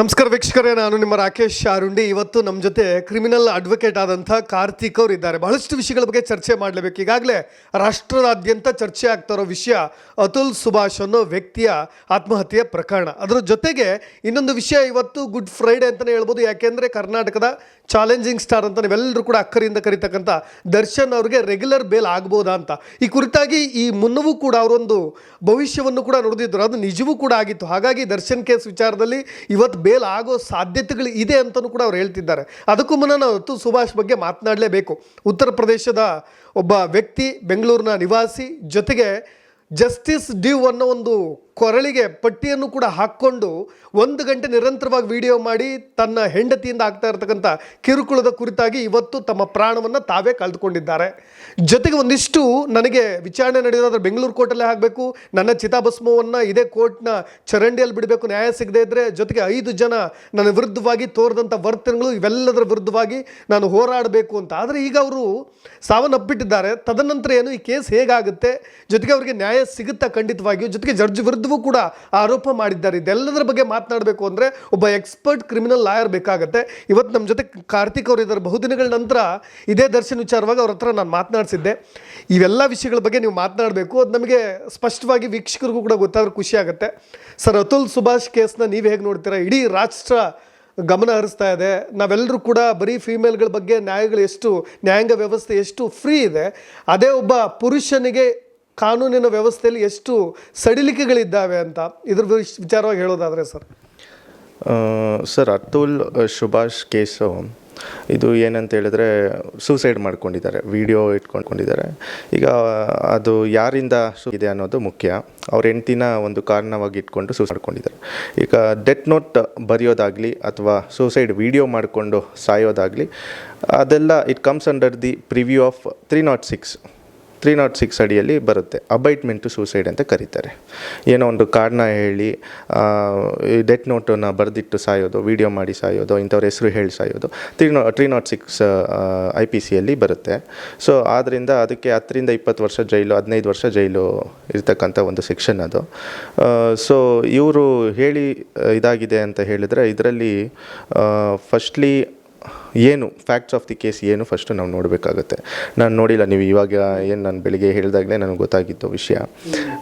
ನಮಸ್ಕಾರ ವೀಕ್ಷಕರೇ, ನಾನು ನಿಮ್ಮ ರಾಕೇಶ್ ಶಾರುಂಡಿ. ಇವತ್ತು ನಮ್ಮ ಜೊತೆ ಕ್ರಿಮಿನಲ್ ಅಡ್ವೊಕೇಟ್ ಆದಂಥ ಕಾರ್ತಿಕ್ ಅವರು ಇದ್ದಾರೆ ಬಹಳಷ್ಟು ವಿಷಯಗಳ ಬಗ್ಗೆ ಚರ್ಚೆ ಮಾಡಲೇಬೇಕು. ಈಗಾಗಲೇ ರಾಷ್ಟ್ರದಾದ್ಯಂತ ಚರ್ಚೆ ಆಗ್ತಾ ಇರೋ ವಿಷಯ ಅತುಲ್ ಸುಭಾಷ್ ಅನ್ನೋ ವ್ಯಕ್ತಿಯ ಆತ್ಮಹತ್ಯೆ ಪ್ರಕರಣ. ಅದರ ಜೊತೆಗೆ ಇನ್ನೊಂದು ವಿಷಯ ಇವತ್ತು ಗುಡ್ ಫ್ರೈಡೆ ಅಂತಲೇ ಹೇಳ್ಬೋದು. ಯಾಕೆಂದರೆ ಕರ್ನಾಟಕದ ಚಾಲೆಂಜಿಂಗ್ ಸ್ಟಾರ್ ಅಂತ ನೀವೆಲ್ಲರೂ ಕೂಡ ಅಕ್ಕರಿಂದ ಕರೀತಕ್ಕಂಥ ದರ್ಶನ್ ಅವ್ರಿಗೆ ರೆಗ್ಯುಲರ್ ಬೇಲ್ ಆಗ್ಬೋದಾ ಅಂತ. ಈ ಕುರಿತಾಗಿ ಈ ಮುನ್ನವೂ ಕೂಡ ಅವರೊಂದು ಭವಿಷ್ಯವನ್ನು ಕೂಡ ನೋಡಿದ್ರು ಅದು ನಿಜವೂ ಕೂಡ ಆಗಿತ್ತು. ಹಾಗಾಗಿ ದರ್ಶನ್ ಕೇಸ್ ವಿಚಾರದಲ್ಲಿ ಇವತ್ತು ಬೇಲ್ ಆಗೋ ಸಾಧ್ಯತೆಗಳು ಇದೆ ಅಂತಲೂ ಕೂಡ ಅವ್ರು ಹೇಳ್ತಿದ್ದಾರೆ. ಅದಕ್ಕೂ ಮುನ್ನ ನಾವು ಸುಭಾಷ್ ಬಗ್ಗೆ ಮಾತನಾಡಲೇಬೇಕು. ಉತ್ತರ ಪ್ರದೇಶದ ಒಬ್ಬ ವ್ಯಕ್ತಿ, ಬೆಂಗಳೂರಿನ ನಿವಾಸಿ, ಜೊತೆಗೆ ಜಸ್ಟಿಸ್ ಡ್ಯೂ ಅನ್ನೋ ಒಂದು ಕೊರಳಿಗೆ ಪಟ್ಟಿಯನ್ನು ಕೂಡ ಹಾಕ್ಕೊಂಡು ಒಂದು ಗಂಟೆ ನಿರಂತರವಾಗಿ ವಿಡಿಯೋ ಮಾಡಿ ತನ್ನ ಹೆಂಡತಿಯಿಂದ ಆಗ್ತಾ ಇರತಕ್ಕಂಥ ಕಿರುಕುಳದ ಕುರಿತಾಗಿ ಇವತ್ತು ತಮ್ಮ ಪ್ರಾಣವನ್ನು ತಾವೇ ಕಳೆದುಕೊಂಡಿದ್ದಾರೆ. ಜೊತೆಗೆ ಒಂದಿಷ್ಟು ನನಗೆ ವಿಚಾರಣೆ ನಡೆಯೋದಾದ್ರೆ ಬೆಂಗಳೂರು ಕೋರ್ಟಲ್ಲೇ ಆಗಬೇಕು ನನ್ನ ಚಿತಾಭಸ್ಮವನ್ನು ಇದೇ ಕೋರ್ಟ್ನ ಚರಂಡಿಯಲ್ಲಿ ಬಿಡಬೇಕು, ನ್ಯಾಯ ಸಿಗದೇ ಇದ್ದರೆ ಜೊತೆಗೆ ಐದು ಜನ ನನ್ನ ವಿರುದ್ಧವಾಗಿ ತೋರಿದಂಥ ವರ್ತನೆಗಳು ಇವೆಲ್ಲದರ ವಿರುದ್ಧವಾಗಿ ನಾನು ಹೋರಾಡಬೇಕು ಅಂತ. ಆದರೆ ಈಗ ಅವರು ಸಾವನ್ನಪ್ಪಿಟ್ಟಿದ್ದಾರೆ. ತದನಂತರ ಏನು ಈ ಕೇಸ್ ಹೇಗಾಗುತ್ತೆ? ಜೊತೆಗೆ ಅವರಿಗೆ ನ್ಯಾಯ ಸಿಗುತ್ತಾ ಖಂಡಿತವಾಗಿಯೂ? ಜೊತೆಗೆ ಜಡ್ಜ್ ಕೂಡ ಆರೋಪ ಮಾಡಿದ್ದಾರೆ. ಇದೆಲ್ಲದರ ಬಗ್ಗೆ ಮಾತನಾಡಬೇಕು ಅಂದರೆ ಒಬ್ಬ ಎಕ್ಸ್ಪರ್ಟ್ ಕ್ರಿಮಿನಲ್ ಲಾಯರ್ ಬೇಕಾಗುತ್ತೆ. ಇವತ್ತು ನಮ್ಮ ಜೊತೆ ಕಾರ್ತಿಕ್ ಅವರು ಇದ್ದಾರೆ. ಬಹುದಿನಗಳ ನಂತರ ಇದೇ ದರ್ಶನ ವಿಚಾರವಾಗಿ ಅವ್ರ ಹತ್ರ ನಾನು ಮಾತನಾಡಿಸಿದ್ದೆ. ಇವೆಲ್ಲ ವಿಷಯಗಳ ಬಗ್ಗೆ ನೀವು ಮಾತನಾಡಬೇಕು. ಅದು ನಮಗೆ ಸ್ಪಷ್ಟವಾಗಿ ವೀಕ್ಷಕರಿಗೂ ಕೂಡ ಗೊತ್ತಾದ್ರೆ ಖುಷಿ ಆಗುತ್ತೆ. ಸರ್ ಅತುಲ್ ಸುಭಾಷ್ ಕೇಸ್ನ ನೀವು ಹೇಗೆ ನೋಡ್ತೀರಾ? ಇಡೀ ರಾಷ್ಟ್ರ ಗಮನ ಹರಿಸ್ತಾ ಇದೆ. ನಾವೆಲ್ಲರೂ ಕೂಡ ಬರೀ ಫೀಮೇಲ್ಗಳ ಬಗ್ಗೆ ನ್ಯಾಯಗಳು ಎಷ್ಟು, ನ್ಯಾಯಾಂಗ ವ್ಯವಸ್ಥೆ ಎಷ್ಟು ಫ್ರೀ ಇದೆ, ಅದೇ ಒಬ್ಬ ಪುರುಷನಿಗೆ ಕಾನೂನಿನ ವ್ಯವಸ್ಥೆಯಲ್ಲಿ ಎಷ್ಟು ಸಡಿಲಿಕೆಗಳಿದ್ದಾವೆ ಅಂತ ಇದ್ರ ವಿಚಾರವಾಗಿ ಹೇಳೋದಾದರೆ sir. Sir, Atul Subhash case, ಇದು ಏನಂತ ಹೇಳಿದ್ರೆ ಸೂಸೈಡ್ ಮಾಡ್ಕೊಂಡಿದ್ದಾರೆ ವಿಡಿಯೋ ಇಟ್ಕೊಂಡ್ಕೊಂಡಿದ್ದಾರೆ ಈಗ ಅದು ಯಾರಿಂದ ಇದೆ ಅನ್ನೋದು ಮುಖ್ಯ. ಅವ್ರ ಹೆಂಡ್ತಿನ ಒಂದು ಕಾರಣವಾಗಿ ಇಟ್ಕೊಂಡು ಸೂಸೈಡ್ ಮಾಡ್ಕೊಂಡಿದ್ದಾರೆ. ಈಗ ಡೆತ್ ನೋಟ್ ಬರೆಯೋದಾಗಲಿ ಅಥವಾ ಸೂಸೈಡ್ ವಿಡಿಯೋ ಮಾಡಿಕೊಂಡು ಸಾಯೋದಾಗಲಿ, ಅದೆಲ್ಲ it comes under the purview of three nought six three nought six ಅಡಿಯಲ್ಲಿ ಬರುತ್ತೆ. ಅಬೈಟ್ಮೆಂಟ್ ಟು ಸೂಸೈಡ್ ಅಂತ ಕರೀತಾರೆ. ಏನೋ ಒಂದು ಕಾರಣ ಹೇಳಿ ಡೆತ್ ನೋಟನ್ನು ಬರೆದಿಟ್ಟು ಸಾಯೋದು ವಿಡಿಯೋ ಮಾಡಿ ಸಾಯೋದು, ಇಂಥವ್ರ ಹೆಸರು ಹೇಳಿ ಸಾಯೋದು ತ್ರೀ ನಾ three nought six I P ಸಿಯಲ್ಲಿ ಬರುತ್ತೆ. ಸೊ ಆದ್ದರಿಂದ ಅದಕ್ಕೆ ಹತ್ತರಿಂದ ಇಪ್ಪತ್ತು ವರ್ಷ ಜೈಲು, ಹದಿನೈದು ವರ್ಷ ಜೈಲು ಇರ್ತಕ್ಕಂಥ ಒಂದು ಸೆಕ್ಷನ್ ಅದು. ಸೊ ಇವರು ಹೇಳಿ, ಇದಾಗಿದೆ ಅಂತ ಹೇಳಿದರೆ, ಇದರಲ್ಲಿ ಫಸ್ಟ್ಲಿ ಏನು ಫ್ಯಾಕ್ಟ್ಸ್ ಆಫ್ ದಿ ಕೇಸ್ ಏನು ಫಸ್ಟು ನಾವು ನೋಡಬೇಕಾಗುತ್ತೆ. ನಾನು ನೋಡಿಲ್ಲ ನೀವು ಇವಾಗ ಏನು ನಾನು ಬೆಳಿಗ್ಗೆ ಹೇಳಿದಾಗಲೇ ನನಗೆ ಗೊತ್ತಾಗಿತ್ತು ವಿಷಯ.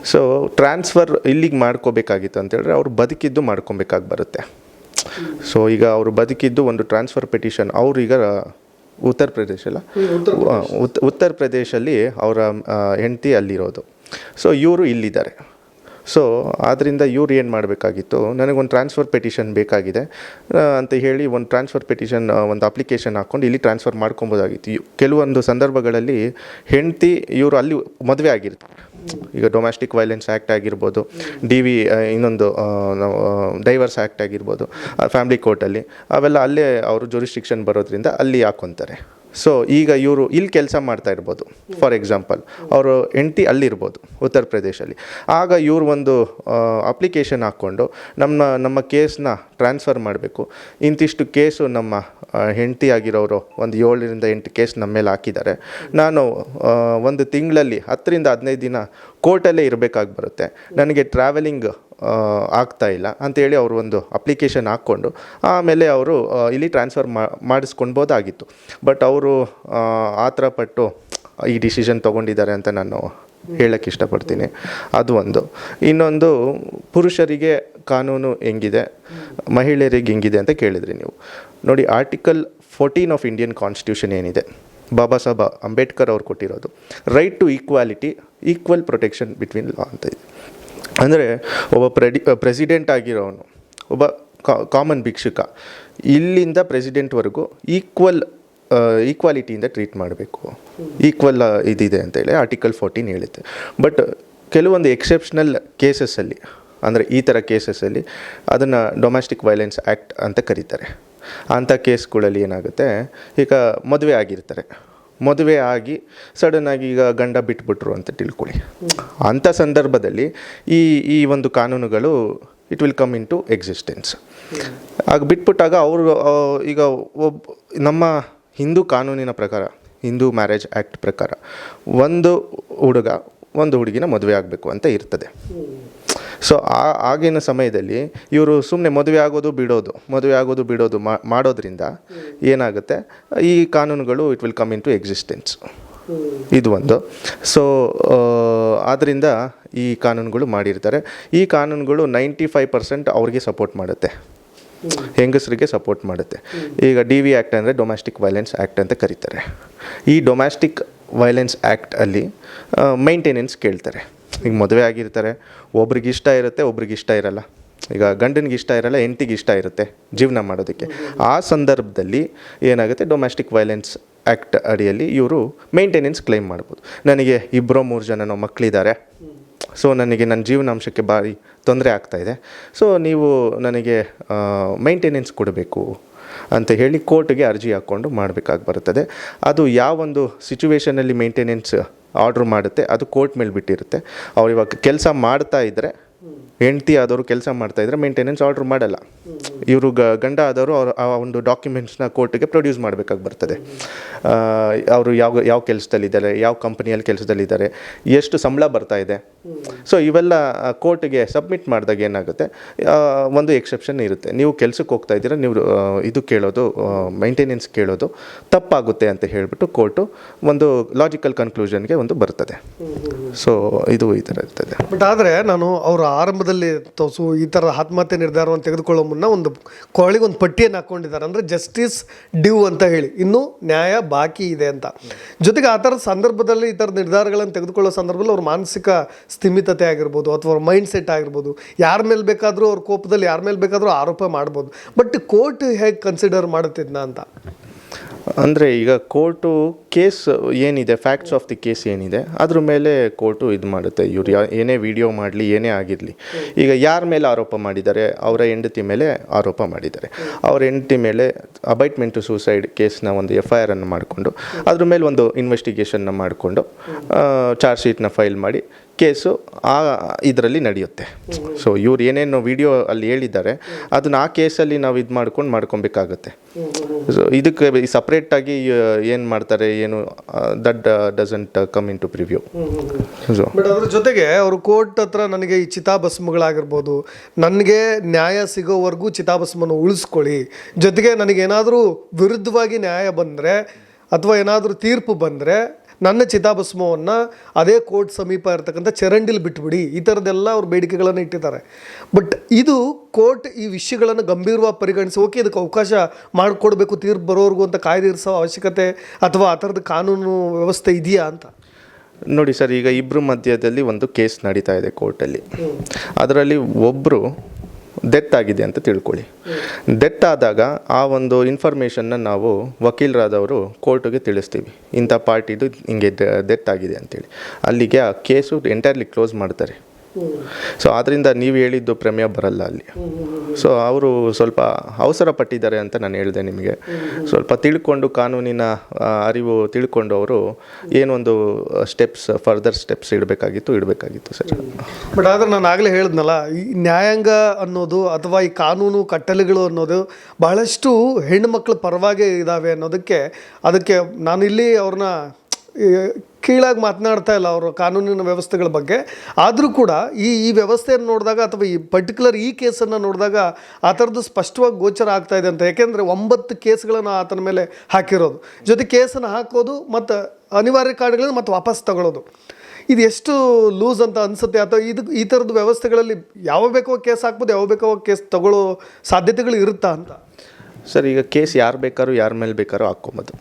ಸೊ ಟ್ರಾನ್ಸ್ಫರ್ ಇಲ್ಲಿಗೆ ಮಾಡ್ಕೋಬೇಕಾಗಿತ್ತು ಅಂತೇಳಿದ್ರೆ ಅವ್ರು ಬದುಕಿದ್ದು ಮಾಡ್ಕೊಬೇಕಾಗಿ ಬರುತ್ತೆ. ಸೊ ಈಗ ಅವರು ಬದುಕಿದ್ದು ಒಂದು ಟ್ರಾನ್ಸ್ಫರ್ ಪೆಟಿಷನ್ ಅವ್ರೀಗ ಉತ್ತರ ಪ್ರದೇಶ ಅಲ್ಲ? ಉತ್ತರ ಪ್ರದೇಶಲ್ಲಿ ಅವರ ಹೆಂಡತಿ ಅಲ್ಲಿರೋದು. ಸೊ ಇವರು ಇಲ್ಲಿದ್ದಾರೆ. ಸೊ ಆದ್ದರಿಂದ ಇವ್ರು ಏನು ಮಾಡಬೇಕಾಗಿತ್ತು? ನನಗೊಂದು ಟ್ರಾನ್ಸ್ಫರ್ ಪೆಟಿಷನ್ ಬೇಕಾಗಿದೆ. ಅಂತ ಹೇಳಿ ಒಂದು ಟ್ರಾನ್ಸ್ಫರ್ ಪೆಟಿಷನ್ ಒಂದು ಅಪ್ಲಿಕೇಶನ್ ಹಾಕ್ಕೊಂಡು ಇಲ್ಲಿ ಟ್ರಾನ್ಸ್ಫರ್ ಮಾಡ್ಕೊಬೋದಾಗಿತ್ತು. ಕೆಲವೊಂದು ಸಂದರ್ಭಗಳಲ್ಲಿ ಹೆಂಡತಿ ಇವರು ಅಲ್ಲಿ ಮದುವೆ ಆಗಿರ್ತಾರೆ ಈಗ ಡೊಮ್ಯಾಸ್ಟಿಕ್ ವೈಲೆನ್ಸ್ ಆ್ಯಕ್ಟ್ ಆಗಿರ್ಬೋದು ಡಿ ವಿ ಇನ್ನೊಂದು ಡೈವರ್ಸ್ ಆ್ಯಕ್ಟ್ ಆಗಿರ್ಬೋದು ಫ್ಯಾಮಿಲಿ ಕೋರ್ಟಲ್ಲಿ ಅವೆಲ್ಲ ಅಲ್ಲೇ ಅವರು ಜುರಿಸ್ಟಿಕ್ಷನ್ ಬರೋದ್ರಿಂದ ಅಲ್ಲಿ ಹಾಕ್ಕೊಂತಾರೆ ಸೊ ಈಗ ಇವರು ಇಲ್ಲಿ ಕೆಲಸ ಮಾಡ್ತಾ ಇರ್ಬೋದು. ಫಾರ್ ಎಕ್ಸಾಂಪಲ್ ಅವರು ಎಂಟಿ ಅಲ್ಲಿರ್ಬೋದು ಉತ್ತರ ಪ್ರದೇಶಲ್ಲಿ. ಆಗ ಇವರು ಒಂದು ಅಪ್ಲಿಕೇಶನ್ ಹಾಕ್ಕೊಂಡು ನಮ್ಮ ನಮ್ಮ ಕೇಸನ್ನ ಟ್ರಾನ್ಸ್ಫರ್ ಮಾಡಬೇಕು. ಇಂತಿಷ್ಟು ಕೇಸು ನಮ್ಮ ಹೆಂಡತಿ ಆಗಿರೋರು ಒಂದು ಏಳರಿಂದ ಎಂಟು ಕೇಸ್ ನಮ್ಮ ಮೇಲೆ ಹಾಕಿದ್ದಾರೆ. ನಾನು ಒಂದು ತಿಂಗಳಲ್ಲಿ ಹತ್ತರಿಂದ ಹದಿನೈದು ದಿನ ಕೋರ್ಟಲ್ಲೇ ಇರಬೇಕಾಗಿ ಬರುತ್ತೆ. ನನಗೆ ಟ್ರಾವೆಲಿಂಗ್ ಆಗ್ತಾ ಇಲ್ಲ ಅಂತೇಳಿ ಅವರು ಒಂದು ಅಪ್ಲಿಕೇಶನ್ ಹಾಕ್ಕೊಂಡು, ಆಮೇಲೆ ಅವರು ಇಲ್ಲಿ ಟ್ರಾನ್ಸ್ಫರ್ ಮಾಡಿಸ್ಕೊಳ್ಬೋದಾಗಿತ್ತು. ಬಟ್ ಅವರು, ಆ ಥರ ಪಟ್ಟು ಈ ಡಿಸಿಷನ್ ತೊಗೊಂಡಿದ್ದಾರೆ ಅಂತ ನಾನು ಹೇಳಕ್ಕೆ ಇಷ್ಟಪಡ್ತೀನಿ. ಅದು ಒಂದು. ಇನ್ನೊಂದು, ಪುರುಷರಿಗೆ ಕಾನೂನು ಹೆಂಗಿದೆ, ಮಹಿಳೆಯರಿಗೆ ಹೆಂಗಿದೆ ಅಂತ ಕೇಳಿದ್ರಿ ನೀವು. ನೋಡಿ article fourteen of Indian constitution ಏನಿದೆ ಬಾಬಾ ಸಾಹೇಬ್ ಅಂಬೇಡ್ಕರ್ ಅವ್ರು ಕೊಟ್ಟಿರೋದು. Right to equality equal protection between law ಅಂತ ಇದೆ. ಅಂದರೆ ಒಬ್ಬ ಪ್ರೆಡಿ ಪ್ರೆಸಿಡೆಂಟ್ ಆಗಿರೋನು ಒಬ್ಬ ಕಾಮನ್ ಭಿಕ್ಷುಕ. ಇಲ್ಲಿಂದ ಪ್ರೆಸಿಡೆಂಟ್ವರೆಗೂ ಈಕ್ವಲ್ ಈಕ್ವಾಲಿಟಿಯಿಂದ ಟ್ರೀಟ್ ಮಾಡಬೇಕು. ಈಕ್ವಲ್ ಇದಿದೆ ಅಂತೇಳಿ ಆರ್ಟಿಕಲ್ ಫೋರ್ಟೀನ್ ಹೇಳುತ್ತೆ. ಬಟ್ ಕೆಲವೊಂದು ಎಕ್ಸೆಪ್ಷನಲ್ ಕೇಸಸ್ಸಲ್ಲಿ ಅಂದರೆ ಈ ಥರ ಕೇಸಸ್ಸಲ್ಲಿ ಅದನ್ನು ಡೊಮೆಸ್ಟಿಕ್ ವೈಲೆನ್ಸ್ ಆ್ಯಕ್ಟ್ ಅಂತ ಕರೀತಾರೆ. ಅಂಥ ಕೇಸ್ಗಳಲ್ಲಿ ಏನಾಗುತ್ತೆ, ಈಗ ಮದುವೆ ಆಗಿರ್ತಾರೆ. ಮದುವೆ ಆಗಿ ಸಡನ್ನಾಗಿ ಈಗ ಗಂಡ ಬಿಟ್ಬಿಟ್ರು ಅಂತ ತಿಳ್ಕೊಳ್ಳಿ. ಅಂಥ ಸಂದರ್ಭದಲ್ಲಿ ಈ ಈ ಒಂದು ಕಾನೂನುಗಳು it will come into existence ಆಗ ಬಿಟ್ಬಿಟ್ಟಾಗ ಅವರು ಈಗ ಒಬ್ಬ ನಮ್ಮ ಹಿಂದೂ ಕಾನೂನಿನ ಪ್ರಕಾರ, ಹಿಂದೂ ಮ್ಯಾರೇಜ್ ಆ್ಯಕ್ಟ್ ಪ್ರಕಾರ, ಒಂದು ಹುಡುಗ, ಒಂದು ಹುಡುಗಿನ ಮದುವೆ ಆಗಬೇಕು ಅಂತ ಇರ್ತದೆ. ಸೊ ಆ ಆಗಿನ ಸಮಯದಲ್ಲಿ ಇವರು ಸುಮ್ಮನೆ ಮದುವೆ ಆಗೋದು ಬಿಡೋದು, ಮದುವೆ ಆಗೋದು ಬಿಡೋದು ಮಾಡೋದ್ರಿಂದ ಏನಾಗುತ್ತೆ? ಈ ಕಾನೂನುಗಳು it will come into existence ಇದು ಒಂದು. ಸೊ ಆದ್ದರಿಂದ ಈ ಕಾನೂನುಗಳು ಮಾಡಿರ್ತಾರೆ. ಈ ಕಾನೂನುಗಳು ನೈಂಟಿ ಫೈವ್ ಪರ್ಸೆಂಟ್ ಅವ್ರಿಗೆ ಸಪೋರ್ಟ್ ಮಾಡುತ್ತೆ. ಹೆಂಗಸರಿಗೆ ಸಪೋರ್ಟ್ ಮಾಡುತ್ತೆ. ಈಗ ಡಿ ವಿ ಆ್ಯಕ್ಟ್ ಅಂದರೆ ಡೊಮ್ಯಾಸ್ಟಿಕ್ ವೈಲೆನ್ಸ್ ಆ್ಯಕ್ಟ್ ಅಂತ ಕರೀತಾರೆ. ಈ ಡೊಮ್ಯಾಸ್ಟಿಕ್ ವೈಲೆನ್ಸ್ ಆ್ಯಕ್ಟ್ ಅಲ್ಲಿ ಮೈಂಟೆನೆನ್ಸ್ ಕೇಳ್ತಾರೆ. ಈಗ ಮದುವೆ ಆಗಿರ್ತಾರೆ, ಒಬ್ರಿಗೆ ಇಷ್ಟ ಇರುತ್ತೆ, ಒಬ್ರಿಗೆ ಇಷ್ಟ ಇರಲ್ಲ. ಈಗ ಗಂಡನಿಗೆ ಇಷ್ಟ ಇರಲ್ಲ, ಹೆಂಡತಿಗೆ ಇಷ್ಟ ಇರುತ್ತೆ ಜೀವನ ಮಾಡೋದಕ್ಕೆ. ಆ ಸಂದರ್ಭದಲ್ಲಿ ಏನಾಗುತ್ತೆ ಡೊಮ್ಯಾಸ್ಟಿಕ್ ವೈಲೆನ್ಸ್ ಆ್ಯಕ್ಟ್ ಅಡಿಯಲ್ಲಿ ಇವರು ಮೇಂಟೆನೆನ್ಸ್ ಕ್ಲೈಮ್ ಮಾಡ್ಬೋದು. ನನಗೆ ಇಬ್ಬರೋ ಮೂರು ಜನನೋ ಮಕ್ಕಳಿದ್ದಾರೆ ಸೊ ನನಗೆ ನನ್ನ ಜೀವನಾಂಶಕ್ಕೆ ಭಾರಿ ತೊಂದರೆ ಆಗ್ತಾಯಿದೆ ಸೊ ನೀವು ನನಗೆ ಮೈಂಟೆನೆನ್ಸ್ ಕೊಡಬೇಕು ಅಂತ ಹೇಳಿ ಕೋರ್ಟ್ಗೆ ಅರ್ಜಿ ಹಾಕ್ಕೊಂಡು ಮಾಡಬೇಕಾಗಿ ಬರುತ್ತದೆ. ಅದು ಯಾವೊಂದು ಸಿಚುವೇಷನಲ್ಲಿ ಮೇಂಟೆನೆನ್ಸ್ ಆರ್ಡ್ರ್ ಮಾಡುತ್ತೆ, ಅದು ಕೋರ್ಟ್ ಮೇಲೆ ಬಿಟ್ಟಿರುತ್ತೆ. ಅವ್ರು ಇವಾಗ ಕೆಲಸ ಮಾಡ್ತಾ ಇದ್ದರೆ ಹೆಂಡ್ತಿ ಆದವರು ಕೆಲಸ ಮಾಡ್ತಾ ಇದ್ರೆ ಮೇಂಟೆನೆನ್ಸ್ ಆರ್ಡ್ರ್ ಮಾಡಲ್ಲ. ಇವರು ಗ, ಗಂಡ ಆದವರು ಅವ್ರು ಆ ಒಂದು ಡಾಕ್ಯುಮೆಂಟ್ಸ್ನ ಕೋರ್ಟಿಗೆ ಪ್ರೊಡ್ಯೂಸ್ ಮಾಡಬೇಕಾಗಿ ಬರ್ತದೆ. ಅವರು ಯಾವ ಯಾವ ಕೆಲಸದಲ್ಲಿದ್ದಾರೆ, ಯಾವ ಕಂಪನಿಯಲ್ಲಿ ಕೆಲಸದಲ್ಲಿದ್ದಾರೆ, ಎಷ್ಟು ಸಂಬಳ ಬರ್ತಾ ಇದೆ. ಸೊ ಇವೆಲ್ಲ ಕೋರ್ಟಿಗೆ ಸಬ್ಮಿಟ್ ಮಾಡಿದಾಗ ಏನಾಗುತ್ತೆ ಒಂದು ಎಕ್ಸೆಪ್ಷನ್ ಇರುತ್ತೆ. ನೀವು ಕೆಲಸಕ್ಕೆ ಹೋಗ್ತಾ ಇದ್ದೀರಾ, ನೀವು ಇದು ಕೇಳೋದು ಮೈಂಟೆನೆನ್ಸ್ ಕೇಳೋದು ತಪ್ಪಾಗುತ್ತೆ ಅಂತ ಹೇಳಿಬಿಟ್ಟು ಕೋರ್ಟು ಒಂದು ಲಾಜಿಕಲ್ ಕನ್ಕ್ಲೂಷನ್ಗೆ ಒಂದು ಬರ್ತದೆ. ಸೊ ಇದು ಈ ಥರ ಇರ್ತದೆ. ಬಟ್ ಆದರೆ ನಾನು ಅವರ ಆರಂಭದಲ್ಲಿ ತೋಸು, ಈ ಥರ ಆತ್ಮಹತ್ಯೆ ನಿರ್ಧಾರವನ್ನು ತೆಗೆದುಕೊಳ್ಳೋ ಮುನ್ನ ಒಂದು ಕೊಳಿಗೆ ಒಂದು ಪಟ್ಟಿಯನ್ನು ಹಾಕ್ಕೊಂಡಿದ್ದಾರೆ ಅಂದರೆ ಜಸ್ಟಿಸ್ ಡ್ಯೂ ಅಂತ ಹೇಳಿ. ಇನ್ನೂ ನ್ಯಾಯ ಬಾಕಿ ಇದೆ ಅಂತ. ಜೊತೆಗೆ ಆ ಥರದ ಸಂದರ್ಭದಲ್ಲಿ ಈ ಥರ ನಿರ್ಧಾರಗಳನ್ನು ತೆಗೆದುಕೊಳ್ಳೋ ಸಂದರ್ಭದಲ್ಲಿ ಅವ್ರ ಮಾನಸಿಕ ಸ್ಥಿಮಿತತೆ ಆಗಿರ್ಬೋದು ಅಥವಾ ಅವ್ರ ಮೈಂಡ್ ಸೆಟ್ ಆಗಿರ್ಬೋದು. ಯಾರ ಮೇಲೆ ಬೇಕಾದರೂ ಅವ್ರ ಕೋಪದಲ್ಲಿ, ಯಾರ ಮೇಲೆ ಬೇಕಾದರೂ ಆರೋಪ ಮಾಡ್ಬೋದು. ಬಟ್ ಕೋರ್ಟ್ ಹೇಗೆ ಕನ್ಸಿಡರ್ ಮಾಡುತ್ತಿದ್ನ ಅಂತ? ಅಂದರೆ ಈಗ ಕೋರ್ಟು ಕೇಸ್ ಏನಿದೆ ಫ್ಯಾಕ್ಟ್ಸ್ ಆಫ್ ದಿ ಕೇಸ್ ಏನಿದೆ, ಅದ್ರ ಮೇಲೆ ಕೋರ್ಟು ಇದು ಮಾಡುತ್ತೆ. ಇವ್ರು ಯಾ, ಏನೇ ವಿಡಿಯೋ ಮಾಡಲಿ, ಏನೇ ಆಗಿರಲಿ. ಈಗ ಯಾರ ಮೇಲೆ ಆರೋಪ ಮಾಡಿದ್ದಾರೆ, ಅವರ ಹೆಂಡತಿ ಮೇಲೆ ಆರೋಪ ಮಾಡಿದ್ದಾರೆ. ಅವ್ರ ಹೆಂಡತಿ ಮೇಲೆ ಅಬೈಟ್ಮೆಂಟ್ ಸೂಸೈಡ್ ಕೇಸ್ನ ಒಂದು ಎಫ್ ಐ ಆರನ್ನು ಮಾಡಿಕೊಂಡು, ಅದ್ರ ಮೇಲೆ ಒಂದು ಇನ್ವೆಸ್ಟಿಗೇಷನ್ನ ಮಾಡಿಕೊಂಡು ಚಾರ್ಜ್ ಶೀಟ್ನ ಫೈಲ್ ಮಾಡಿ, ಕೇಸು ಆ ಇದರಲ್ಲಿ ನಡೆಯುತ್ತೆ. ಸೊ ಇವ್ರು ಏನೇನು ವಿಡಿಯೋ ಅಲ್ಲಿ ಹೇಳಿದ್ದಾರೆ, ಅದನ್ನ ಆ ಕೇಸಲ್ಲಿ ನಾವು ಇದು ಮಾಡ್ಕೊಂಡು ಮಾಡ್ಕೊಬೇಕಾಗತ್ತೆ. ಇದಕ್ಕೆ ಸಪ್ರೇಟಾಗಿ ಏನು ಮಾಡ್ತಾರೆ ಏನು that doesn't come into purview so but ಅದ್ರ ಜೊತೆಗೆ ಅವರು ಕೋರ್ಟ್ ಹತ್ರ ನನಗೆ ಈ ಚಿತಾಭಸ್ಮಗಳಾಗಿರ್ಬೋದು ನನಗೆ ನ್ಯಾಯ ಸಿಗೋವರೆಗೂ ಚಿತಾಭಸ್ಮನ ಉಳಿಸ್ಕೊಳ್ಳಿ. ಜೊತೆಗೆ ನನಗೇನಾದರೂ ವಿರುದ್ಧವಾಗಿ ನ್ಯಾಯ ಬಂದರೆ ಅಥವಾ ಏನಾದರೂ ತೀರ್ಪು ಬಂದರೆ ನನ್ನ ಚಿತಾಭಸ್ಮವನ್ನು ಅದೇ ಕೋರ್ಟ್ ಸಮೀಪ ಇರತಕ್ಕಂಥ ಚರಂಡಿಲಿ ಬಿಟ್ಬಿಡಿ. ಈ ಥರದ್ದೆಲ್ಲ ಅವ್ರ ಬೇಡಿಕೆಗಳನ್ನು ಇಟ್ಟಿದ್ದಾರೆ. ಬಟ್ ಇದು ಕೋರ್ಟ್ ಈ ವಿಷಯಗಳನ್ನು ಗಂಭೀರವಾಗಿ ಪರಿಗಣಿಸಿ ಓಕೆ ಇದಕ್ಕೆ ಅವಕಾಶ ಮಾಡಿಕೊಡ್ಬೇಕು ತೀರ್ಪು ಬರೋವರೆಗೂ ಅಂತ ಕಾಯ್ದಿರಿಸೋ ಅವಶ್ಯಕತೆ ಅಥವಾ ಆ ಥರದ ಕಾನೂನು ವ್ಯವಸ್ಥೆ ಇದೆಯಾ ಅಂತ? ನೋಡಿ ಸರ್ ಈಗ ಇಬ್ಬರು ಮಧ್ಯದಲ್ಲಿ ಒಂದು ಕೇಸ್ ನಡೀತಾ ಇದೆ ಕೋರ್ಟಲ್ಲಿ. ಅದರಲ್ಲಿ ಒಬ್ಬರು ಡೆತ್ ಆಗಿದೆ ಅಂತ ತಿಳ್ಕೊಳ್ಳಿ. ಡೆತ್ ಆದಾಗ ಆ ಒಂದು ಇನ್ಫಾರ್ಮೇಷನ್ನ ನಾವು ವಕೀಲರಾದವರು ಕೋರ್ಟಿಗೆ ತಿಳಿಸ್ತೀವಿ. ಇಂಥ ಪಾರ್ಟಿದು ಹಿಂಗೆ ಡೆತ್ ಆಗಿದೆ ಅಂತೇಳಿ. ಅಲ್ಲಿಗೆ ಆ ಕೇಸು ಎಂಟೈರ್ಲಿ ಕ್ಲೋಸ್ ಮಾಡ್ತಾರೆ. ಸೊ ಆದ್ದರಿಂದ ನೀವು ಹೇಳಿದ್ದು ಪ್ರಮೇಯ ಬರಲ್ಲ ಅಲ್ಲಿ. ಸೊ ಅವರು ಸ್ವಲ್ಪ ಅವಸರ ಪಟ್ಟಿದ್ದಾರೆ ಅಂತ ನಾನು ಹೇಳಿದೆ ನಿಮಗೆ. ಸ್ವಲ್ಪ ತಿಳ್ಕೊಂಡು ಕಾನೂನಿನ ಅರಿವು ತಿಳ್ಕೊಂಡು ಅವರು ಏನೊಂದು ಸ್ಟೆಪ್ಸ್ ಫರ್ದರ್ ಸ್ಟೆಪ್ಸ್ ಇಡಬೇಕಾಗಿತ್ತು ಇಡಬೇಕಾಗಿತ್ತು ಸರ್. ಬಟ್ ಆದರೆ ನಾನು ಆಗಲೇ ಹೇಳಿದ್ನಲ್ಲ, ಈ ನ್ಯಾಯಾಂಗ ಅನ್ನೋದು ಅಥವಾ ಈ ಕಾನೂನು ಕಟ್ಟಲೆಗಳು ಅನ್ನೋದು ಬಹಳಷ್ಟು ಹೆಣ್ಣುಮಕ್ಳ ಪರವಾಗಿ ಇದ್ದಾವೆ ಅನ್ನೋದಕ್ಕೆ ಅದಕ್ಕೆ ನಾನು ಇಲ್ಲಿ ಅವ್ರನ್ನ ಕೀಳಾಗಿ ಮಾತನಾಡ್ತಾ ಇಲ್ಲ ಅವರು ಕಾನೂನಿನ ವ್ಯವಸ್ಥೆಗಳ ಬಗ್ಗೆ. ಆದರೂ ಕೂಡ ಈ ಈ ವ್ಯವಸ್ಥೆಯನ್ನು ನೋಡಿದಾಗ ಅಥವಾ ಈ ಪರ್ಟಿಕ್ಯುಲರ್ ಈ ಕೇಸನ್ನು ನೋಡಿದಾಗ ಆ ಥರದ್ದು ಸ್ಪಷ್ಟವಾಗಿ ಗೋಚರ ಆಗ್ತಾ ಇದೆ ಅಂತ. ಯಾಕೆಂದರೆ ಒಂಬತ್ತು ಕೇಸ್ಗಳನ್ನು ಆತನ ಮೇಲೆ ಹಾಕಿರೋದು. ಜೊತೆ ಕೇಸನ್ನು ಹಾಕೋದು ಮತ್ತು ಅನಿವಾರ್ಯ ಕಾರ್ಡ್ಗಳನ್ನು ಮತ್ತು ವಾಪಸ್ ತಗೊಳ್ಳೋದು ಇದು ಎಷ್ಟು ಲೂಸ್ ಅಂತ ಅನಿಸುತ್ತೆ? ಅಥವಾ ಇದು, ಈ ಥರದ್ದು ವ್ಯವಸ್ಥೆಗಳಲ್ಲಿ ಯಾವ ಬೇಕೋ ಕೇಸ್ ಹಾಕ್ಬೋದು, ಯಾವ ಬೇಕೋ ಕೇಸ್ ತಗೊಳ್ಳೋ ಸಾಧ್ಯತೆಗಳು ಇರುತ್ತಾ ಅಂತ. ಸರ್ ಈಗ ಕೇಸ್ ಯಾರು ಬೇಕಾದ್ರೂ ಯಾರ ಮೇಲೆ ಬೇಕಾದ್ರೂ ಹಾಕ್ಕೊಬೋದು.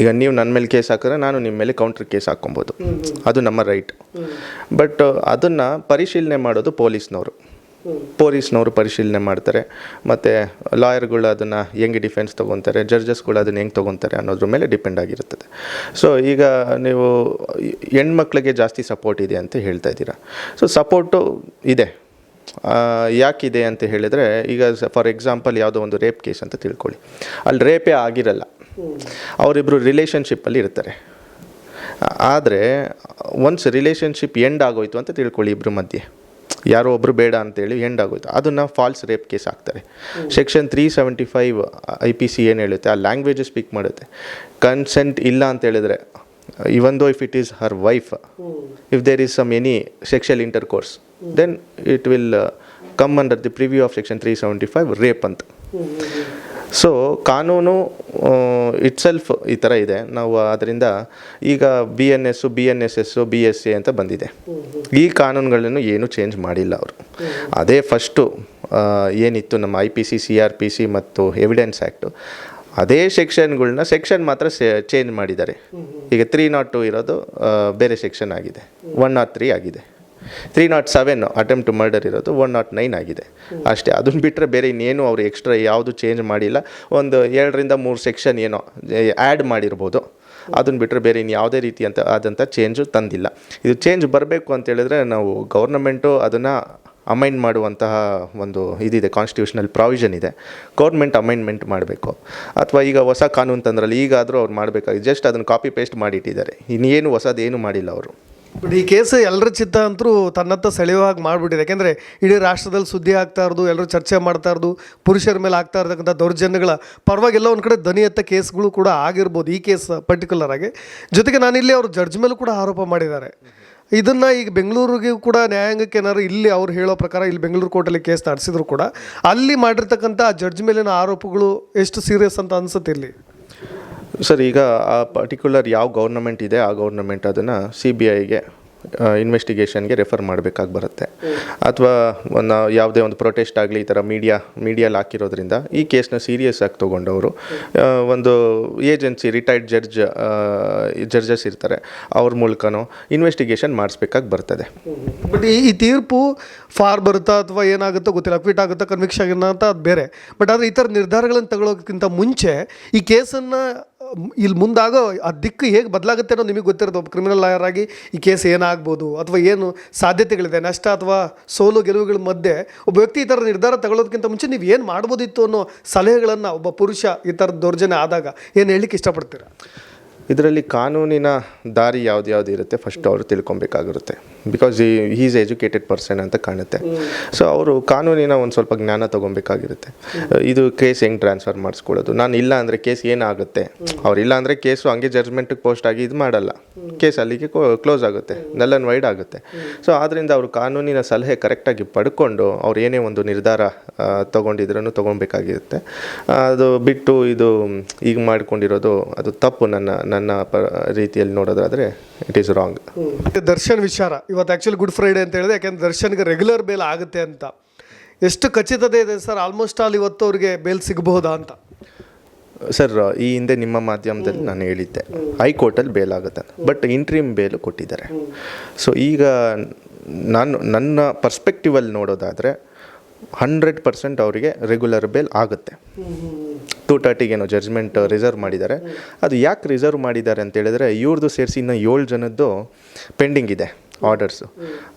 ಈಗ ನೀವು ನನ್ನ ಮೇಲೆ ಕೇಸ್ ಹಾಕಿದ್ರೆ ನಾನು ನಿಮ್ಮ ಮೇಲೆ ಕೌಂಟ್ರ್ ಕೇಸ್ ಹಾಕ್ಕೊಬೋದು. ಅದು ನಮ್ಮ ರೈಟ್ ಬಟ್ ಅದನ್ನು ಪರಿಶೀಲನೆ ಮಾಡೋದು ಪೊಲೀಸ್ನವರು. ಪೊಲೀಸ್ನವರು ಪರಿಶೀಲನೆ ಮಾಡ್ತಾರೆ. ಮತ್ತು ಲಾಯರ್ಗಳು ಅದನ್ನು ಹೆಂಗೆ ಡಿಫೆನ್ಸ್ ತೊಗೊತಾರೆ ಜಡ್ಜಸ್ಗಳು ಅದನ್ನು ಹೆಂಗೆ ತೊಗೊತಾರೆ ಅನ್ನೋದ್ರ ಮೇಲೆ ಡಿಪೆಂಡ್ ಆಗಿರುತ್ತದೆ. ಸೊ ಈಗ ನೀವು ಹೆಣ್ಮಕ್ಳಿಗೆ ಜಾಸ್ತಿ ಸಪೋರ್ಟ್ ಇದೆ ಅಂತ ಹೇಳ್ತಾ ಇದ್ದೀರಾ. ಸೊ ಸಪೋರ್ಟು ಇದೆ. ಯಾಕಿದೆ ಅಂತ ಹೇಳಿದರೆ, ಈಗ ಫಾರ್ ಎಕ್ಸಾಂಪಲ್ ಯಾವುದೋ ಒಂದು ರೇಪ್ ಕೇಸ್ ಅಂತ ತಿಳ್ಕೊಳ್ಳಿ. ಅಲ್ಲಿ ರೇಪೇ ಆಗಿರಲ್ಲ. ಅವರಿಬ್ಬರು ರಿಲೇಷನ್ಶಿಪ್ಪಲ್ಲಿ ಇರ್ತಾರೆ. ಆದರೆ ಒನ್ಸ್ ರಿಲೇಷನ್ಶಿಪ್ ಎಂಡ್ ಆಗೋಯ್ತು ಅಂತ ತಿಳ್ಕೊಳ್ಳಿ ಇಬ್ಬರ ಮಧ್ಯೆ. ಯಾರೋ ಒಬ್ಬರು ಬೇಡ ಅಂತೇಳಿ ಎಂಡ್ ಆಗೋಯ್ತು. ಅದನ್ನು ಫಾಲ್ಸ್ ರೇಪ್ ಕೇಸ್ ಹಾಕ್ತಾರೆ. Section three seventy five I P C ಏನು ಹೇಳುತ್ತೆ? ಆ ಲ್ಯಾಂಗ್ವೇಜ್ ಸ್ಪೀಕ್ ಮಾಡುತ್ತೆ. ಕನ್ಸೆಂಟ್ ಇಲ್ಲ ಅಂತ ಹೇಳಿದ್ರೆ even though if it is her wife if there is some any sexual intercourse then it will come under the purview of section three seventy five rape ಅಂತ. So ಕಾನೂನು itself ಈ ಥರ ಇದೆ. ನಾವು ಅದರಿಂದ ಈಗ B N S B N S S B S C ಅಂತ ಬಂದಿದೆ. ಈ ಕಾನೂನುಗಳನ್ನು ಏನೂ ಚೇಂಜ್ ಮಾಡಿಲ್ಲ ಅವರು. ಅದೇ ಫಸ್ಟು ಏನಿತ್ತು ನಮ್ಮ I P C C R P C ಮತ್ತು ಎವಿಡೆನ್ಸ್ ಆ್ಯಕ್ಟು ಅದೇ ಸೆಕ್ಷನ್ಗಳನ್ನ ಸೆಕ್ಷನ್ ಮಾತ್ರ ಚೇಂಜ್ ಮಾಡಿದ್ದಾರೆ. ಈಗ ತ್ರೀ ನಾಟ್ ಟು ಇರೋದು ಬೇರೆ ಸೆಕ್ಷನ್ ಆಗಿದೆ. ಒನ್ ನಾಟ್ ತ್ರೀ ಆಗಿದೆ. Three nought seven attempt to murder ಇರೋದು ಒನ್ ನಾಟ್ ನೈನ್ ಆಗಿದೆ. ಅಷ್ಟೇ ಅದನ್ನು ಬಿಟ್ಟರೆ ಬೇರೆ ಇನ್ನೇನು ಅವರು ಎಕ್ಸ್ಟ್ರಾ ಯಾವುದು ಚೇಂಜ್ ಮಾಡಿಲ್ಲ. ಒಂದು ಎರಡರಿಂದ ಮೂರು ಸೆಕ್ಷನ್ ಏನೋ ಆ್ಯಡ್ ಮಾಡಿರ್ಬೋದು. ಅದನ್ನು ಬಿಟ್ಟರೆ ಬೇರೆ ಇನ್ನು ಯಾವುದೇ ರೀತಿ ಅಂತ ಆದಂಥ ಚೇಂಜು ತಂದಿಲ್ಲ. ಇದು ಚೇಂಜ್ ಬರಬೇಕು ಅಂತೇಳಿದ್ರೆ ನಾವು ಗೌರ್ನಮೆಂಟು ಅದನ್ನು ಅಮೈಂಡ್ ಮಾಡುವಂತಹ ಒಂದು ಇದಿದೆ ಕಾನ್ಸ್ಟಿಟ್ಯೂಷನಲ್ ಪ್ರಾವಿಷನ್ ಇದೆ. ಗೌರ್ಮೆಂಟ್ ಅಮೈಂಡ್ಮೆಂಟ್ ಮಾಡಬೇಕು. ಅಥವಾ ಈಗ ಹೊಸ ಕಾನೂನು ತಂದ್ರಲ್ಲಿ ಈಗಾದರೂ ಅವ್ರು ಮಾಡಬೇಕಾಗಿ ಜಸ್ಟ್ ಅದನ್ನು ಕಾಪಿ ಪೇಸ್ಟ್ ಮಾಡಿಟ್ಟಿದ್ದಾರೆ. ಇನ್ನೇನು ಹೊಸದೇನು ಮಾಡಿಲ್ಲ ಅವರು. ಬಟ್ ಈ ಕೇಸ್ ಎಲ್ಲರ ಚಿತ್ತ ಅಂತರೂ ತನ್ನತ್ತ ಸೆಳೆಯುವ ಹಾಗೆ ಮಾಡಿಬಿಟ್ಟಿದೆ. ಯಾಕೆಂದರೆ ಇಡೀ ರಾಷ್ಟ್ರದಲ್ಲಿ ಸುದ್ದಿ ಆಗ್ತಾ ಇರೋದು ಎಲ್ಲರೂ ಚರ್ಚೆ ಮಾಡ್ತಾ ಇರೋದು, ಪುರುಷರ ಮೇಲೆ ಆಗ್ತಾ ಇರತಕ್ಕಂಥ ದೌರ್ಜನ್ಯಗಳ ಪರವಾಗಿಲ್ಲ ಒಂದು ಕಡೆ ದನಿ ಎತ್ತ ಕೇಸ್ಗಳು ಕೂಡ ಆಗಿರ್ಬೋದು ಈ ಕೇಸ್ ಪರ್ಟಿಕ್ಯುಲರ್ ಆಗಿ. ಜೊತೆಗೆ ನಾನಿಲ್ಲಿ ಅವರು ಜಡ್ಜ್ ಮೇಲೂ ಕೂಡ ಆರೋಪ ಮಾಡಿದ್ದಾರೆ. ಇದನ್ನು ಈಗ ಬೆಂಗಳೂರಿಗೆ ಕೂಡ ನ್ಯಾಯಾಂಗಕ್ಕೆ ಏನಾದ್ರು ಇಲ್ಲಿ ಅವ್ರು ಹೇಳೋ ಪ್ರಕಾರ ಇಲ್ಲಿ ಬೆಂಗಳೂರು ಕೋರ್ಟಲ್ಲಿ ಕೇಸ್ ನಡೆಸಿದ್ರು ಕೂಡ ಅಲ್ಲಿ ಮಾಡಿರ್ತಕ್ಕಂಥ ಆ ಜಡ್ಜ್ ಮೇಲಿನ ಆರೋಪಗಳು ಎಷ್ಟು ಸೀರಿಯಸ್ ಅಂತ ಅನ್ಸುತ್ತೆ ಇಲ್ಲಿ? ಸರ್, ಈಗ ಆ ಪರ್ಟಿಕ್ಯುಲರ್ ಯಾವ ಗೌರ್ನಮೆಂಟ್ ಇದೆ, ಆ ಗೌರ್ನಮೆಂಟ್ ಅದನ್ನು ಸಿ ಬಿ ಐಗೆ ಇನ್ವೆಸ್ಟಿಗೇಷನ್ಗೆ ರೆಫರ್ ಮಾಡಬೇಕಾಗಿ ಬರುತ್ತೆ. ಅಥವಾ ಒಂದು, ಯಾವುದೇ ಒಂದು ಪ್ರೊಟೆಸ್ಟ್ ಆಗಲಿ ಈ ಥರ ಮೀಡಿಯಾ ಮೀಡಿಯಲ್ಲಿ ಹಾಕಿರೋದ್ರಿಂದ ಈ ಕೇಸ್ನ ಸೀರಿಯಸ್ ಆಗಿ ತೊಗೊಂಡವರು. ಒಂದು ಏಜೆನ್ಸಿ ರಿಟೈರ್ಡ್ ಜಡ್ಜ್ ಜಡ್ಜಸ್ ಇರ್ತಾರೆ. ಅವ್ರ ಮೂಲಕನೂ ಇನ್ವೆಸ್ಟಿಗೇಷನ್ ಮಾಡಿಸ್ಬೇಕಾಗಿ ಬರ್ತದೆ. ಬಟ್ ಈ ತೀರ್ಪು ಫಾರ್ ಬರುತ್ತಾ ಅಥವಾ ಏನಾಗುತ್ತೋ ಗೊತ್ತಿಲ್ಲ. ಅಕ್ವಿಟ್ ಆಗುತ್ತಾ ಕನ್ವಿಕ್ಷನ್ ಅಂತ ಅದು ಬೇರೆ. ಬಟ್ ಆದರೆ ಈ ಥರ ನಿರ್ಧಾರಗಳನ್ನು ತಗೊಳ್ಳೋಕ್ಕಿಂತ ಮುಂಚೆ ಈ ಕೇಸನ್ನು ಇಲ್ಲಿ ಮುಂದಾಗೋ ಆ ದಿಕ್ಕು ಹೇಗೆ ಬದಲಾಗುತ್ತೆ ಅನ್ನೋ ನಿಮಗೆ ಗೊತ್ತಿರೋದು. ಒಬ್ಬ ಕ್ರಿಮಿನಲ್ ಲಾಯರ್ ಆಗಿ ಈ ಕೇಸ್ ಏನಾಗ್ಬೋದು ಅಥವಾ ಏನು ಸಾಧ್ಯತೆಗಳಿದೆ, ನಷ್ಟ ಅಥವಾ ಸೋಲು ಗೆಲುವುಗಳ ಮಧ್ಯೆ ಒಬ್ಬ ವ್ಯಕ್ತಿ ಈ ಥರ ನಿರ್ಧಾರ ತಗೊಳ್ಳೋದಕ್ಕಿಂತ ಮುಂಚೆ ನೀವು ಏನು ಮಾಡ್ಬೋದಿತ್ತು ಅನ್ನೋ ಸಲಹೆಗಳನ್ನು ಒಬ್ಬ ಪುರುಷ ಈ ಥರದ ದೌರ್ಜನ್ಯ ಆದಾಗ ಏನು ಹೇಳಲಿಕ್ಕೆ ಇಷ್ಟಪಡ್ತೀರಾ? ಇದರಲ್ಲಿ ಕಾನೂನಿನ ದಾರಿ ಯಾವ್ದು ಯಾವ್ದು ಇರುತ್ತೆ? ಫಸ್ಟ್ ಅವರು ತಿಳ್ಕೊಬೇಕಾಗಿರುತ್ತೆ. ಬಿಕಾಸ್ ಈ ಈಸ್ ಎಜುಕೇಟೆಡ್ ಪರ್ಸನ್ ಅಂತ ಕಾಣುತ್ತೆ. ಸೊ ಅವರು ಕಾನೂನಿನ ಒಂದು ಸ್ವಲ್ಪ ಜ್ಞಾನ ತೊಗೊಬೇಕಾಗಿರುತ್ತೆ. ಇದು ಕೇಸ್ ಹೆಂಗೆ ಟ್ರಾನ್ಸ್ಫರ್ ಮಾಡಿಸ್ಕೊಳ್ಳೋದು? ನಾನು ಇಲ್ಲ ಅಂದರೆ ಕೇಸ್ ಏನಾಗುತ್ತೆ? ಅವ್ರು ಇಲ್ಲ ಅಂದರೆ ಕೇಸು ಹಂಗೆ ಜಡ್ಜ್ಮೆಂಟಿಗೆ ಪೋಸ್ಟ್ ಆಗಿ ಇದು ಮಾಡಲ್ಲ. ಕೇಸ್ ಅಲ್ಲಿಗೆ ಕ್ಲೋಸ್ ಆಗುತ್ತೆ. ನೆಲ್ ಆ್ಯಂಡ್ ವೈಡ್ ಆಗುತ್ತೆ. ಸೊ ಆದ್ದರಿಂದ ಅವರು ಕಾನೂನಿನ ಸಲಹೆ ಕರೆಕ್ಟಾಗಿ ಪಡ್ಕೊಂಡು ಅವ್ರು ಏನೇ ಒಂದು ನಿರ್ಧಾರ ತೊಗೊಂಡಿದ್ರೂ ತೊಗೊಬೇಕಾಗಿರುತ್ತೆ ಅದು ಬಿಟ್ಟು ಇದು ಈಗ ಮಾಡ್ಕೊಂಡಿರೋದು ಅದು ತಪ್ಪು ನನ್ನ ನನ್ನ ಪ ರೀತಿಯಲ್ಲಿ ನೋಡೋದಾದರೆ ಇಟ್ ಈಸ್ ರಾಂಗ್ ದರ್ಶನ್ ವಿಚಾರ. ಇವತ್ತು ಆ್ಯಕ್ಚುಲಿ ಗುಡ್ ಫ್ರೈಡೆ ಅಂತ ಹೇಳಿದೆ, ಯಾಕೆಂದ್ರೆ ದರ್ಶನ್ಗೆ ರೆಗ್ಯುಲರ್ ಬೇಲ್ ಆಗುತ್ತೆ ಅಂತ. ಎಷ್ಟು ಖಚಿತತೆ ಇದೆ ಸರ್ ಆಲ್ಮೋಸ್ಟ್ ಆಲ್ ಇವತ್ತು ಅವ್ರಿಗೆ ಬೇಲ್ ಸಿಗಬಹುದಾ ಅಂತ? ಸರ್, ಈ ಹಿಂದೆ ನಿಮ್ಮ ಮಾಧ್ಯಮದಲ್ಲಿ ನಾನು ಹೇಳಿದ್ದೆ, ಹೈಕೋರ್ಟಲ್ಲಿ ಬೇಲ್ ಆಗುತ್ತೆ ಬಟ್ ಇಂಟ್ರೀಮ್ ಬೇಲು ಕೊಟ್ಟಿದ್ದಾರೆ. ಸೊ ಈಗ ನಾನು, ನನ್ನ ಪರ್ಸ್ಪೆಕ್ಟಿವಲ್ಲಿ ನೋಡೋದಾದರೆ ಹಂಡ್ರೆಡ್ ಪರ್ಸೆಂಟ್ ಅವರಿಗೆ ರೆಗ್ಯುಲರ್ ಬೇಲ್ ಆಗುತ್ತೆ. ಟೂ ತರ್ಟಿಗೇನೋ ಜಡ್ಜ್ಮೆಂಟ್ ರಿಸರ್ವ್ ಮಾಡಿದ್ದಾರೆ. ಅದು ಯಾಕೆ ರಿಸರ್ವ್ ಮಾಡಿದ್ದಾರೆ ಅಂತ ಹೇಳಿದ್ರೆ ಇವ್ರದ್ದು ಸೇರಿಸಿ ಇನ್ನೂ ಏಳು ಜನದ್ದು ಪೆಂಡಿಂಗ್ ಇದೆ. ಆರ್ಡರ್ಸು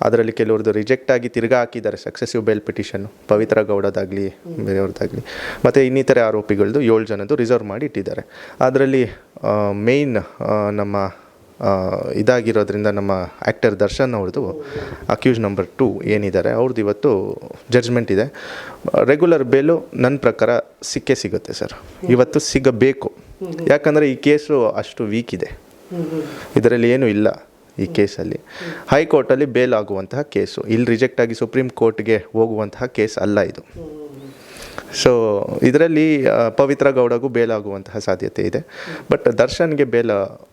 ಅದರಲ್ಲಿ ಕೆಲವ್ರದ್ದು ರಿಜೆಕ್ಟ್ ಆಗಿ ತಿರ್ಗಾ ಹಾಕಿದ್ದಾರೆ ಸಕ್ಸೆಸಿವ್ ಬೇಲ್ ಪಿಟಿಷನ್ನು ಪವಿತ್ರ ಗೌಡದಾಗಲಿ ಬೇರೆಯವ್ರದ್ದಾಗಲಿ ಮತ್ತು ಇನ್ನಿತರೆ ಆರೋಪಿಗಳದ್ದು ಏಳು ಜನದ್ದು ರಿಸರ್ವ್ ಮಾಡಿ ಇಟ್ಟಿದ್ದಾರೆ. ಅದರಲ್ಲಿ ಮೇಯ್ನ್ ನಮ್ಮ ಇದಾಗಿರೋದ್ರಿಂದ ನಮ್ಮ ಆ್ಯಕ್ಟರ್ ದರ್ಶನ್ ಅವ್ರದ್ದು ಅಕ್ಯೂಸ್ ನಂಬರ್ ಟು ಏನಿದ್ದಾರೆ ಅವ್ರದ್ದು ಇವತ್ತು ಜಡ್ಜ್ಮೆಂಟ್ ಇದೆ. ರೆಗ್ಯುಲರ್ ಬೇಲು ನನ್ನ ಪ್ರಕಾರ ಸಿಕ್ಕೇ ಸಿಗುತ್ತೆ ಸರ್. ಇವತ್ತು ಸಿಗಬೇಕು. ಯಾಕಂದರೆ ಈ ಕೇಸು ಅಷ್ಟು ವೀಕ್ ಇದೆ. ಇದರಲ್ಲಿ ಏನೂ ಇಲ್ಲ. ಈ ಕೇಸಲ್ಲಿ. ಹೈಕೋರ್ಟಲ್ಲಿ ಬೇಲ್ ಆಗುವಂತಹ ಕೇಸು. ಇಲ್ಲಿ ರಿಜೆಕ್ಟ್ ಆಗಿ ಸುಪ್ರೀಂ ಕೋರ್ಟ್ಗೆ ಹೋಗುವಂತಹ ಕೇಸ್ ಅಲ್ಲ ಇದು. ಸೊ ಇದರಲ್ಲಿ ಪವಿತ್ರ ಗೌಡಗೂ ಬೇಲ್ ಆಗುವಂತಹ ಸಾಧ್ಯತೆ ಇದೆ. ಬಟ್ ದರ್ಶನ್ಗೆ ಬೇಲ್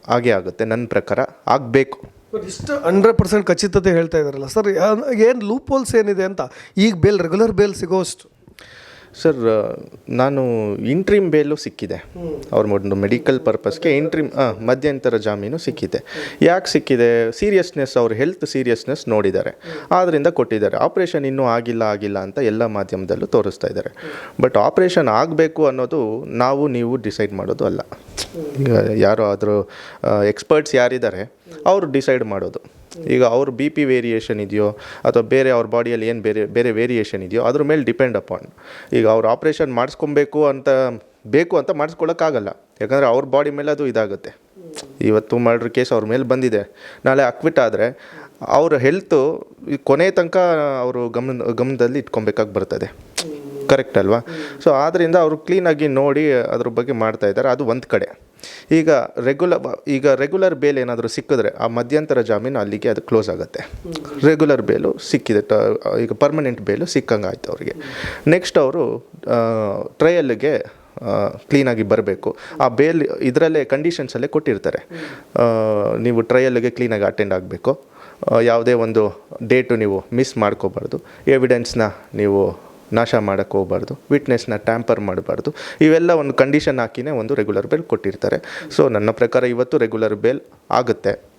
ಆಗೇ ಆಗುತ್ತೆ ನನ್ನ ಪ್ರಕಾರ. ಆಗಬೇಕು. ಇಷ್ಟು ಹಂಡ್ರೆಡ್ ಪರ್ಸೆಂಟ್ ಖಚಿತತೆ ಹೇಳ್ತಾ ಇದ್ದಾರಲ್ಲ. ಸರ್ ಏನು ಲೂಪ್ ಹೋಲ್ಸ್ ಏನಿದೆ ಅಂತ? ಈಗ ಬೇಲ್ ರೆಗ್ಯುಲರ್ ಬೇಲ್ ಸಿಗೋಷ್ಟು ಸರ್ ನಾನು ಇಂಟ್ರೀಮ್ ಬೇಲು ಸಿಕ್ಕಿದೆ. ಅವ್ರ ಒಂದು ಮೆಡಿಕಲ್ ಪರ್ಪಸ್ಗೆ ಇಂಟ್ರೀಮ್ ಮಧ್ಯಂತರ ಜಾಮೀನು ಸಿಕ್ಕಿದೆ. ಯಾಕೆ ಸಿಕ್ಕಿದೆ? ಸೀರಿಯಸ್ನೆಸ್ ಅವ್ರ ಹೆಲ್ತ್ ಸೀರಿಯಸ್ನೆಸ್ ನೋಡಿದ್ದಾರೆ. ಆದ್ದರಿಂದ ಕೊಟ್ಟಿದ್ದಾರೆ. ಆಪ್ರೇಷನ್ ಇನ್ನೂ ಆಗಿಲ್ಲ ಆಗಿಲ್ಲ ಅಂತ ಎಲ್ಲ ಮಾಧ್ಯಮದಲ್ಲೂ ತೋರಿಸ್ತಾ ಇದ್ದಾರೆ. ಬಟ್ ಆಪ್ರೇಷನ್ ಆಗಬೇಕು ಅನ್ನೋದು ನಾವು, ನೀವು ಡಿಸೈಡ್ ಮಾಡೋದು ಅಲ್ಲ. ಯಾರೋ ಯಾರು ಆದರೂ ಎಕ್ಸ್ಪರ್ಟ್ಸ್ ಯಾರಿದ್ದಾರೆ, ಅವರು ಡಿಸೈಡ್ ಮಾಡೋದು. ಈಗ ಅವ್ರ ಬಿ ಪಿ ವೇರಿಯೇಷನ್ ಇದೆಯೋ, ಅಥವಾ ಬೇರೆ ಅವ್ರ ಬಾಡಿಯಲ್ಲಿ ಏನು ಬೇರೆ ಬೇರೆ ವೇರಿಯೇಷನ್ ಇದೆಯೋ, ಅದ್ರ ಮೇಲೆ ಡಿಪೆಂಡ್ ಅಪಾನ್ ಈಗ ಅವ್ರು ಆಪ್ರೇಷನ್ ಮಾಡಿಸ್ಕೊಬೇಕು ಅಂತ, ಬೇಕು ಅಂತ ಮಾಡಿಸ್ಕೊಳ್ಳೋಕ್ಕಾಗಲ್ಲ ಯಾಕಂದರೆ ಅವ್ರ ಬಾಡಿ ಮೇಲೆ ಅದು ಇದಾಗುತ್ತೆ. ಇವತ್ತು ಮರ್ಡ್ರ್ ಕೇಸ್ ಅವ್ರ ಮೇಲೆ ಬಂದಿದೆ. ನಾಳೆ ಅಕ್ವಿಟ್ ಆದರೆ ಅವ್ರ ಹೆಲ್ತು ಕೊನೆ ತನಕ ಅವರು ಗಮನ, ಗಮನದಲ್ಲಿ ಇಟ್ಕೊಬೇಕಾಗಿ ಬರ್ತದೆ. ಕರೆಕ್ಟ್ ಅಲ್ವಾ? ಸೊ ಆದ್ದರಿಂದ ಅವರು ಕ್ಲೀನಾಗಿ ನೋಡಿ ಅದ್ರ ಬಗ್ಗೆ ಮಾಡ್ತಾ ಇದ್ದಾರೆ. ಅದು ಒಂದು ಕಡೆ. ಈಗ ರೆಗ್ಯುಲರ್ ಈಗ ರೆಗ್ಯುಲರ್ ಬೇಲ್ ಏನಾದರೂ ಸಿಕ್ಕಿದ್ರೆ ಆ ಮಧ್ಯಂತರ ಜಾಮೀನು ಅಲ್ಲಿಗೆ ಅದು ಕ್ಲೋಸ್ ಆಗುತ್ತೆ. ರೆಗ್ಯುಲರ್ ಬೇಲು ಸಿಕ್ಕಿದೆ ಈಗ ಪರ್ಮನೆಂಟ್ ಬೇಲು ಸಿಕ್ಕಂಗೆ ಆಯಿತು ಅವರಿಗೆ. ನೆಕ್ಸ್ಟ್ ಅವರು ಟ್ರಯಲ್ಗೆ ಕ್ಲೀನಾಗಿ ಬರಬೇಕು. ಆ ಬೇಲ್ ಇದರಲ್ಲೇ ಕಂಡೀಷನ್ಸಲ್ಲೇ ಕೊಟ್ಟಿರ್ತಾರೆ. ನೀವು ಟ್ರಯಲ್ಗೆ ಕ್ಲೀನಾಗಿ ಅಟೆಂಡ್ ಆಗಬೇಕು. ಯಾವುದೇ ಒಂದು ಡೇಟು ನೀವು ಮಿಸ್ ಮಾಡ್ಕೋಬಾರ್ದು. ಎವಿಡೆನ್ಸ್ನ ನೀವು ನಾಶ ಮಾಡೋಕ್ಕೆ ಹೋಗಬಾರ್ದು ವಿಟ್ನೆಸ್ನ ಟ್ಯಾಂಪರ್ ಮಾಡಬಾರ್ದು. ಇವೆಲ್ಲ ಒಂದು ಕಂಡೀಷನ್ ಹಾಕಿನೇ ಒಂದು ರೆಗ್ಯುಲರ್ ಬೇಲ್ ಕೊಟ್ಟಿರ್ತಾರೆ. ಸೊ ನನ್ನ ಪ್ರಕಾರ ಇವತ್ತು ರೆಗ್ಯುಲರ್ ಬೇಲ್ ಆಗುತ್ತೆ.